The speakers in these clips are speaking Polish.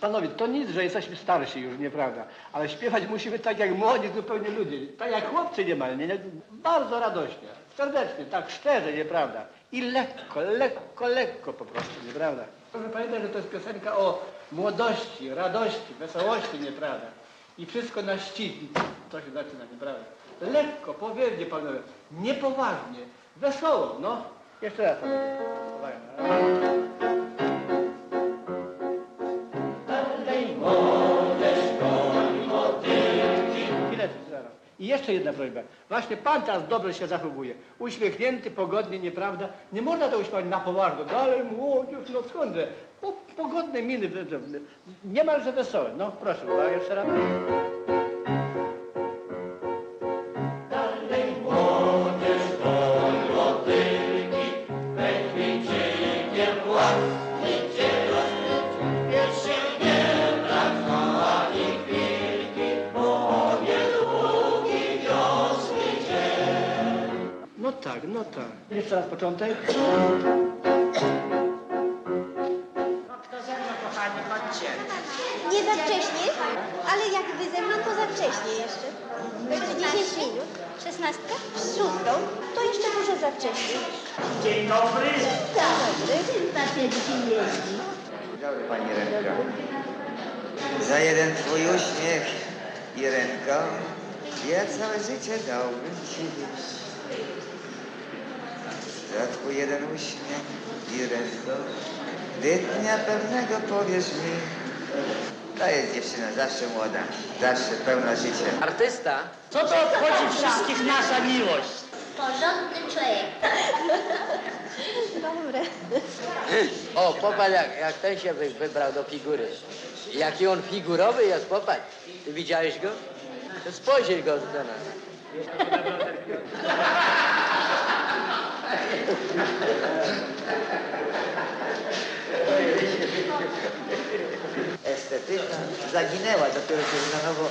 Panowie, to nic, że jesteśmy starsi już, nieprawda? Ale śpiewać musimy tak jak młodzi zupełnie ludzie. Tak jak chłopcy niemal, nie, nie? Bardzo radośnie, serdecznie, tak szczerze, nieprawda? I lekko, lekko, lekko po prostu, nieprawda? Proszę pamiętać, że to jest piosenka o młodości, radości, wesołości, nieprawda? I wszystko na ścig. To się zaczyna, nieprawda? Lekko, powiernie, panowie, niepoważnie, wesoło, no. Jeszcze raz. panowie. Uwaga. I jeszcze jedna prośba. Właśnie pan teraz dobrze się zachowuje. Uśmiechnięty, pogodnie, nieprawda? Nie można to uśmiechać na poważnie. Dalej młodzież, no skądże? Po, pogodne miny, niemalże wesołe. No proszę, uwaga, jeszcze raz. No tak, no tak. Jeszcze raz początek. To ze mną, kochani, chodźcie. Nie za wcześnie, ale jak wy ze mną, to za wcześnie jeszcze. Jeszcze 10 minut. Szesnastka? Z szóstą? To jeszcze może za wcześnie. Dzień dobry. Dobry. Stacja dzisiaj jeździ. Dobry Pani Renka. Za jeden Twój uśmiech i ręką ja całe życie dałbym Ci Twój jeden uśmiech i ręką gdy dnia pewnego powiesz mi to jest dziewczyna zawsze młoda, zawsze pełna życia. Artysta? Co to obchodzi wszystkich nasza miłość? Porządny człowiek. Dobre. O, popatrz jak, jak ten się wy, wybrał do figury. Jaki on figurowy jest, popatrz. Ty widziałeś go? To Spojrzyj go do nas. Estetyka zaginęła, dopiero się na nowo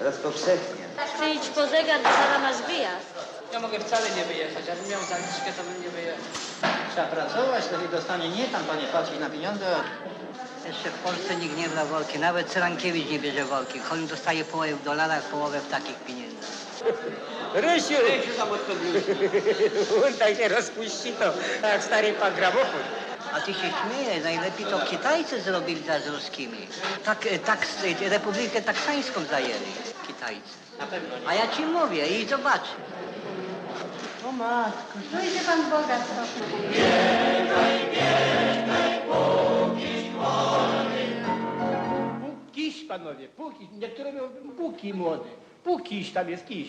rozpowszechnia. Przyjdź po zegar, bo zaraz masz wyjazd. Ja mogę wcale nie wyjechać, jakbym miał zaliczkę, to bym nie wyjechał. Trzeba pracować, wtedy dostanie nie tam panie płacić na pieniądze. Jeszcze w Polsce nikt nie bra wolki, nawet Cyrankiewicz nie bierze wolki. On dostaje połowę w dolarach, połowę w takich pieniędzach. Rysiu! Rysiu tam On tak się rozpuści to, jak stary pan gramofon. A ty się śmiejesz, najlepiej to Kitajcy zrobili z ruskimi. Tak, e, tak, Republikę Taksańską zajęli Kitajcy. Na pewno nie. A ja ci mówię i zobacz. O matko. No idzie pan Boga trochę. Kiś, panowie, pukiś. Niektóre mówią puki młody. Pukiś, tam jest kiś.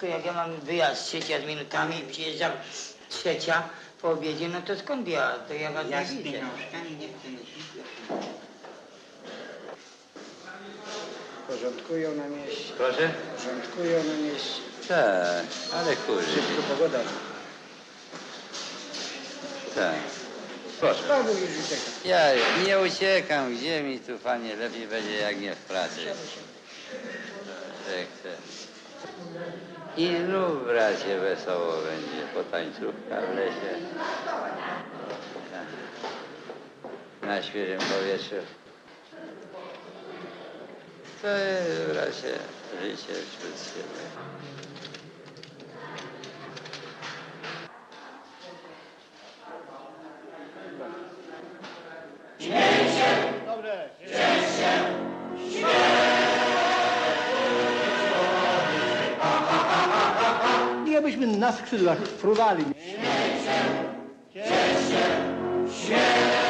ciężko, jak ja mam wyjazd trzecia z minutami i przyjeżdżam trzecia po obiedzie, no to skąd ja, to ja was Ja nie z widzę. pieniążkami nie chcę. Porządkują na mieście, Proszę? porządkują na mieście. Tak, ale kurde. Szybko pogoda. Tak. Proszę. Już ucieka. Ja nie uciekam, gdzie mi tu panie lepiej będzie jak nie w pracy. Tak, tak. I znów bracie wesoło będzie potańcówka w lesie. Na świeżym powietrzu. To jest bracie życie wśród siebie. Jesteśmy na skrzydłach fruwali. Cieszę, się.